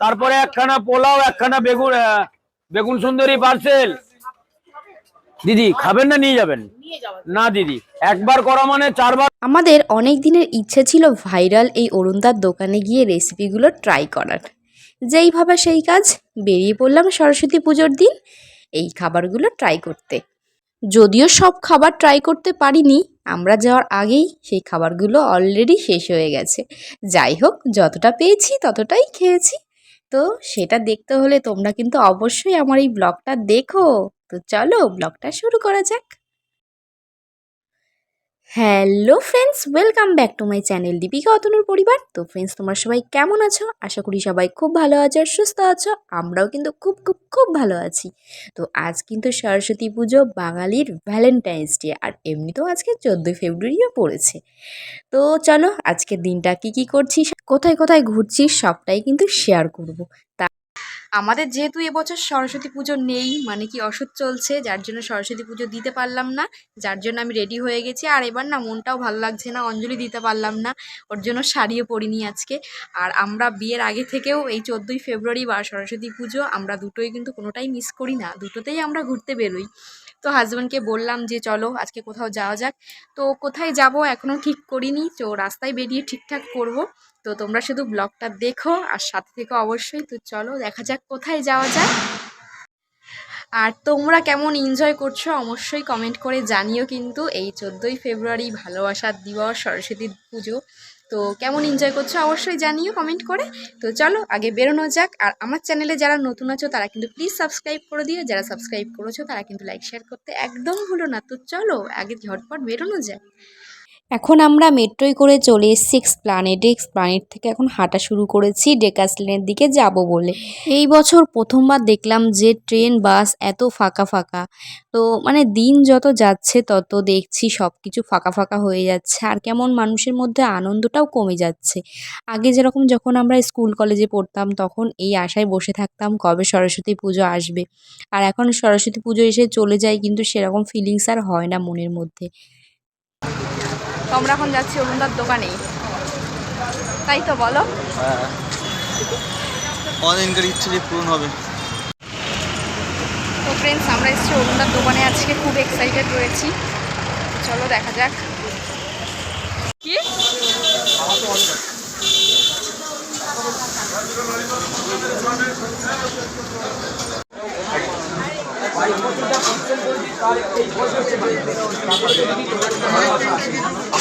তারপরে একখানা পোলাও, একখানা বেগুন বেগুন সুন্দরী পার্সেল দিদি, খাবেন না নিয়ে যাবেন? না, দিদি। একবার করা মানে চারবার আমাদের অনেক দিনের ইচ্ছে ছিল ভাইরাল এই অরুণদার দোকানে গিয়ে রেসিপিগুলো ট্রাই করার। যেইভাবে সেই কাজ, বেরিয়ে পড়লাম সরস্বতী পুজোর দিন এই খাবারগুলো ট্রাই করতে। যদিও সব খাবার ট্রাই করতে পারিনি, আমরা যাওয়ার আগেই সেই খাবারগুলো অলরেডি শেষ হয়ে গেছে। যাই হোক, যতটা পেয়েছি ততটাই খেয়েছি। তো সেটা দেখতে হলে তোমরা কিন্তু অবশ্যই আমার এই ব্লগটা দেখো। তো চলো ব্লগটা শুরু করা যাক। Hello friends welcome back to my channel Deepika অতনুর পরিবার। তো ফ্রেন্ডস তোমরা সবাই কেমন আছো? আশা করি সবাই খুব ভালো আছো আর সুস্থ আছো। আমরাও কিন্তু খুব খুব খুব ভালো আছি। তো আজ কিন্তু সরস্বতী পুজো বাঙালির ভ্যালেন্টাইন্স ডে আর এমনিতেও আজকে চোদ্দোই ফেব্রুয়ারিও পড়েছে। তো চলো আজকের দিনটা কি কি করছি কোথায় কোথায় ঘুরছি সবটাই কিন্তু শেয়ার করব। আমাদের যেহেতু এবছর সরস্বতী পুজো নেই মানে কি অসুখ চলছে, যার জন্য সরস্বতী পুজো দিতে পারলাম না, যার জন্য আমি রেডি হয়ে গেছি। আর এবার না মনটাও ভালো লাগছে না, অঞ্জলি দিতে পারলাম না, ওর জন্য শাড়িও পরিনি আজকে। আর আমরা বিয়ের আগে থেকেও এই চোদ্দোই ফেব্রুয়ারি বা সরস্বতী পুজো আমরা দুটোই কিন্তু কোনোটাই মিস করি না, দুটোতেই আমরা ঘুরতে বেরোই। তো হাজব্যান্ডকে বললাম যে, চলো আজকে কোথাও যাওয়া যাক। তো কোথায় যাব এখনও ঠিক করিনি, তো রাস্তায় বেরিয়ে ঠিকঠাক করব। তো তোমরা শুধু ব্লগটা দেখো আর সাথে থেকে অবশ্যই। তো চলো দেখা যাক কোথায় যাওয়া যায়। আর তোমরা কেমন এনজয় করছ অবশ্যই কমেন্ট করে জানিও কিন্তু। এই চোদ্দোই ফেব্রুয়ারি ভালোবাসার দিবস সরস্বতী পুজো। তো কেমন এনজয় করছ অবশ্যই জানিও কমেন্ট করে। তো চলো আগে বেরোনো যাক। আর আমার চ্যানেলে যারা নতুন আছো, তারা কিন্তু প্লিজ সাবস্ক্রাইব করে দিও। যারা সাবস্ক্রাইব করেছ, তারা কিন্তু লাইক শেয়ার করতে একদম ভুলো না। তো চলো আগে ঝটপট বেরোনো যাক। এখন আমরা মেট্রোয় করে চলে এসেছি এক্সপ্লানেডে এক্সপ্লানেড থেকে এখন হাঁটা শুরু করেছি ডেকাসলেনের দিকে যাব বলে। এই বছর প্রথমবার দেখলাম যে ট্রেন, বাস এত ফাঁকা ফাঁকা। তো মানে দিন যত যাচ্ছে তত দেখছি সব কিছু ফাঁকা ফাঁকা হয়ে যাচ্ছে। আর কেমন মানুষের মধ্যে আনন্দটাও কমে যাচ্ছে। আগে যেরকম যখন আমরা স্কুল, কলেজে পড়তাম তখন এই আশায় বসে থাকতাম কবে সরস্বতী পুজো আসবে। আর এখন সরস্বতী পুজো এসে চলে যায় কিন্তু সেরকম ফিলিংস আর হয় না মনের মধ্যে। তো আমরা এখন যাচ্ছি অরুণদার দোকানে তাই তো বলো? অনেকদিনকার ইচ্ছে যে পূরণ হবে। তো ফ্রেন্ডস আমরা এসেছি অরুণদার দোকানে। আজকে খুব এক্সাইটেড রয়েছি। চলো দেখা যাক। কি?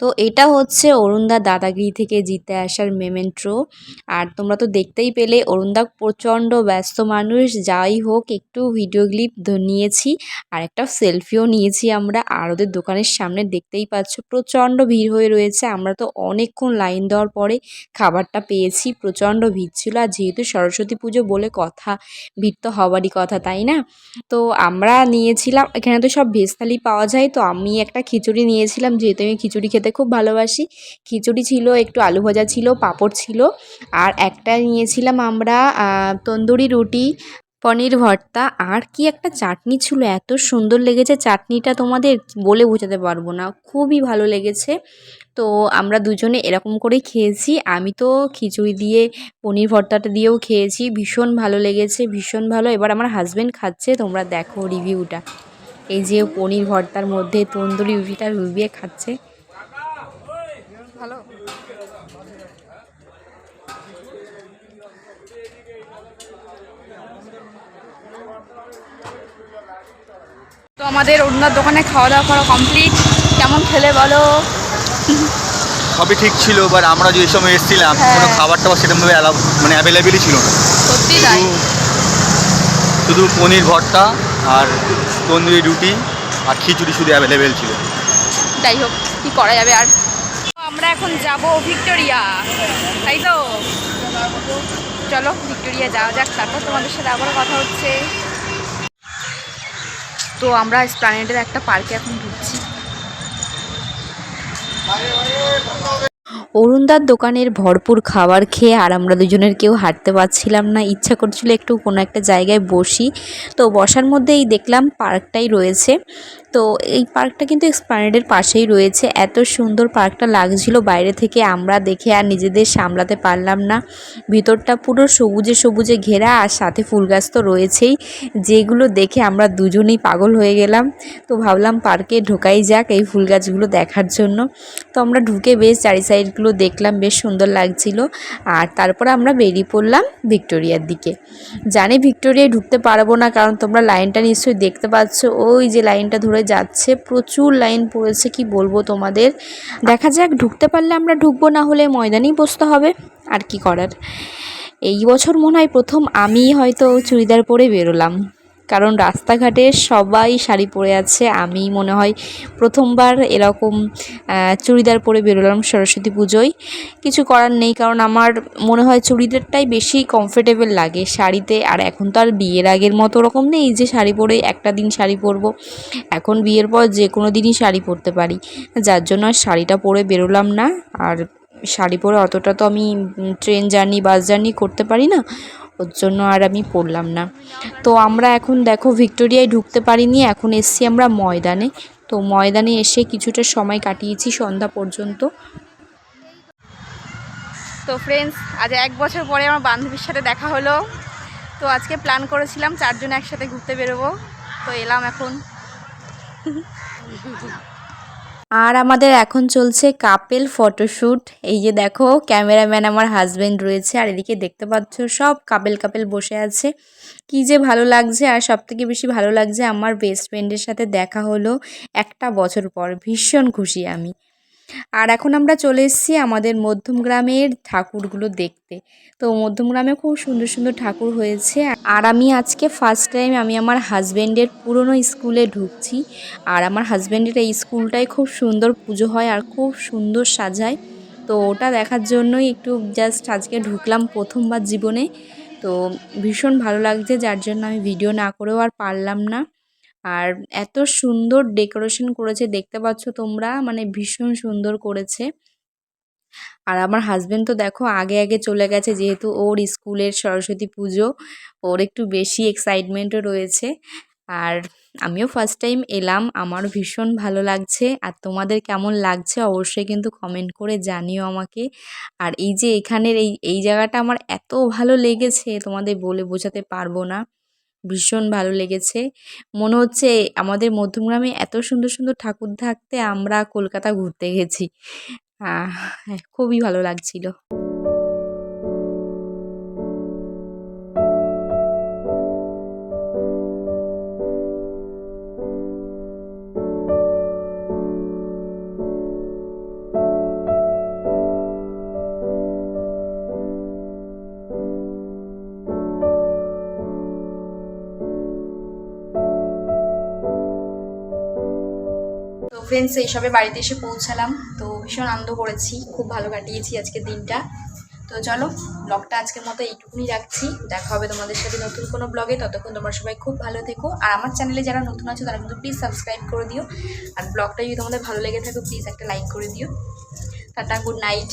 তো এটা হচ্ছে অরুণদা দাদাগিরি থেকে জিতে আসার মেমেন্ট্রো। আর তোমরা তো দেখতেই পেলে, অরুণদা প্রচণ্ড ব্যস্ত মানুষ, যাই হোক, একটু ভিডিও ক্লিপ নিয়েছি আর একটা সেলফিও নিয়েছি আমরা। আর ওদের দোকানের সামনে দেখতেই পাচ্ছ, প্রচণ্ড ভিড় হয়ে রয়েছে। আমরা তো অনেকক্ষণ লাইন দেওয়ার পরে খাবারটা পেয়েছি, প্রচণ্ড ভিড় ছিল। আর যেহেতু সরস্বতী পুজো বলে কথা, ভিড় তো হবারই কথা, তাই না? তো আমরা নিয়েছিলাম, এখানে তো সব ভেজ থালি পাওয়া যায়, তো আমি একটা খিচুড়ি নিয়েছিলাম। যেহেতু আমি খিচুড়ি খেতে খুব ভালোবাসি। খিচুড়ি ছিল, একটু আলু ভাজা ছিল, পাঁপড় ছিল। আর একটা নিয়েছিলাম আমরা তন্দুরি রুটি, পনির ভর্তা। আর কি একটা চাটনি ছিল, এত সুন্দর লেগেছে। চাটনিটা তোমাদের বলে বোঝাতে পারব না, খুবই ভালো লেগেছে। তো আমরা দুজনে এরকম করে খেয়েছি। আমি তো খিচুড়ি দিয়ে, পনির ভর্তাটা দিয়েও খেয়েছি। ভীষণ ভালো লেগেছে, ভীষণ ভালো। এবার আমার হাজব্যান্ড খাচ্ছে, তোমরা দেখো রিভিউটা এই যে পনির ভর্তার মধ্যে তন্দুরি রুটিটা রুবিয়ে খাচ্ছে। ভালো। তো আমাদের অরুণার দোকানে খাওয়া দাওয়া করা কমপ্লিট কেমন খেলে বলো? সবই ঠিক ছিল বাট আমরা যে সময় এসেছিলাম হ্যাঁ। কোনো খাবার টাবার সেরকমভাবে মানে অ্যাভেলেবেলই ছিল না। সত্যি তাই। শুধু পনির ভর্তা আর তন্দুরি রুটি আর খিচুড়ি শুধু অ্যাভেলেবেল ছিল। যাই হোক কি করা যাবে আর? আমরা এখন যাব ভিক্টোরিয়া। তাই তো? চলো, ভিক্টোরিয়া যাওয়া যাক, তারপর তোমাদের সাথে আবারও কথা হচ্ছে। তো আমরা স্প্লানেটের একটা পার্কে এখন ঢুকছি। অরুণদার দোকানের ভরপুর খাবার খেয়ে আর আমরা দুজনের কেউ হাঁটতে পারছিলাম না। ইচ্ছা করছিল একটু কোনো একটা জায়গায় বসি। তো বসার মধ্যেই দেখলাম পার্কটাই রয়েছে। তো এই পার্কটা কিন্তু এক্সপ্লানেডের পাশেই রয়েছে। এত সুন্দর পার্কটা লাগছিল বাইরে থেকে, আমরা দেখে আর নিজেদের সামলাতে পারলাম না। ভিতরটা পুরো সবুজে সবুজে ঘেরা আর সাথে ফুল গাছ তো রয়েছেই। যেগুলো দেখে আমরা দুজনেই পাগল হয়ে গেলাম। তো ভাবলাম পার্কে ঢোকাই যাক এই ফুল গাছগুলো দেখার জন্য। তো আমরা ঢুকে বেশ চারি সাইডগুলো দেখলাম, বেশ সুন্দর লাগছিল। আর তারপর আমরা বেরিয়ে পড়লাম ভিক্টোরিয়ার দিকে। জানি ভিক্টোরিয়ায় ঢুকতে পারব না, কারণ তোমরা লাইনটা নিশ্চয়ই দেখতে পাচ্ছ। ওই যে লাইনটা ধরে যাচ্ছে, প্রচুর লাইন পড়েছে, কি বলব তোমাদের? দেখা যাক, ঢুকতে পারলে আমরা ঢুকবো, না হলে ময়দানেই বসতে হবে, আর কি করার? এই বছর মনে হয় প্রথম আমিই হয়তো চুড়িদার পরে বেরোলাম। কারণ রাস্তাঘাটে সবাই শাড়ি পরে আছে। আমি মনে হয় প্রথমবার এরকম চুড়িদার পরে বেরোলাম সরস্বতী পুজোয়। কিছু করার নেই, কারণ আমার মনে হয় চুড়িদারটাই বেশি কমফোর্টেবল লাগে শাড়িতে। আর এখন তো আর বিয়ের আগের মতো ওরকম নেই যে শাড়ি পরে একটা দিন শাড়ি পরবো। এখন বিয়ের পর যে কোনো দিনই শাড়ি পরতে পারি। যার জন্য শাড়িটা পরে বেরোলাম না। আর শাড়ি পরে অতটা তো আমি ট্রেন জার্নি বাস জার্নি করতে পারি না। ওর জন্য আর আমি পড়লাম না। তো আমরা এখন দেখো ভিক্টোরিয়ায় ঢুকতে পারিনি, এখন এসছি আমরা ময়দানে। তো ময়দানে এসে কিছুটা সময় কাটিয়েছি সন্ধ্যা পর্যন্ত। তো ফ্রেন্ডস আজ এক বছর পরে আমার বান্ধবীর সাথে দেখা হলো। তো আজকে প্ল্যান করেছিলাম চারজন একসাথে ঘুরতে বেরোবো। তো এলাম এখন। আর আমাদের এখন চলছে কাপেল ফটোশ্যুট এই যে দেখো, ক্যামেরাম্যান আমার হাজব্যান্ড রয়েছে, আর এদিকে দেখতে পাচ্ছ সব কাপেল কাপেল বসে আছে। কি যে ভালো লাগছে, আর সব থেকে বেশি ভালো লাগছে আমার বেস্ট ফ্রেন্ডের সাথে দেখা হলো একটা বছর পর, ভীষণ খুশি আমি। আর এখন আমরা চলে এসেছি আমাদের মধ্যম গ্রামের ঠাকুরগুলো দেখতে। তো মধ্যম গ্রামে খুব সুন্দর সুন্দর ঠাকুর হয়েছে। আর আমি আজকে ফার্স্ট টাইম আমি আমার হাজব্যান্ডের পুরনো স্কুলে ঢুকছি। আর আমার হাজব্যান্ডের এই স্কুলটায় খুব সুন্দর পুজো হয় আর খুব সুন্দর সাজায়। তো ওটা দেখার জন্যই একটু জাস্ট আজকে ঢুকলাম প্রথমবার জীবনে। তো ভীষণ ভালো লাগছে, যার জন্য আমি ভিডিও না করেও আর পারলাম না। আর এত সুন্দর ডেকোরেশন করেছে, দেখতে পাচ্ছ তোমরা মানে ভীষণ সুন্দর করেছে। আর আমার হাজবেন্ড তো দেখো আগে আগে চলে গেছে, যেহেতু ওর স্কুলের সরস্বতী পুজো, ওর একটু বেশি এক্সাইটমেন্টও রয়েছে। আর আমিও ফার্স্ট টাইম এলাম, আমারও ভীষণ ভালো লাগছে। আর তোমাদের কেমন লাগছে অবশ্যই কিন্তু কমেন্ট করে জানিও আমাকে। আর এই যে এখানের এই এই জায়গাটা আমার এত ভালো লেগেছে, তোমাদের বলে বোঝাতে পারব না। ভীষণ ভালো লেগেছে। মনে হচ্ছে আমাদের মধ্যমগ্রামে এত সুন্দর সুন্দর ঠাকুর থাকতে আমরা কলকাতা ঘুরতে গেছি। হ্যাঁ, খুবই ভালো লাগছিল। ফ্রেন্ডস এইসবে বাড়িতে এসে পৌঁছালাম। তো ভীষণ আনন্দ করেছি, খুব ভালো কাটিয়েছি আজকে দিনটা। তো চলো ব্লগটা আজকের মতো এইটুকুনি রাখছি। দেখা হবে তোমাদের সাথে নতুন কোনো ব্লগে ততক্ষণ তোমরা সবাই খুব ভালো থেকো। আর আমার চ্যানেলে যারা নতুন আছো, তারা কিন্তু প্লিজ সাবস্ক্রাইব করে দিও। আর ব্লগটা যদি তোমাদের ভালো লেগে থাকে প্লিজ একটা লাইক করে দিও। Tata good night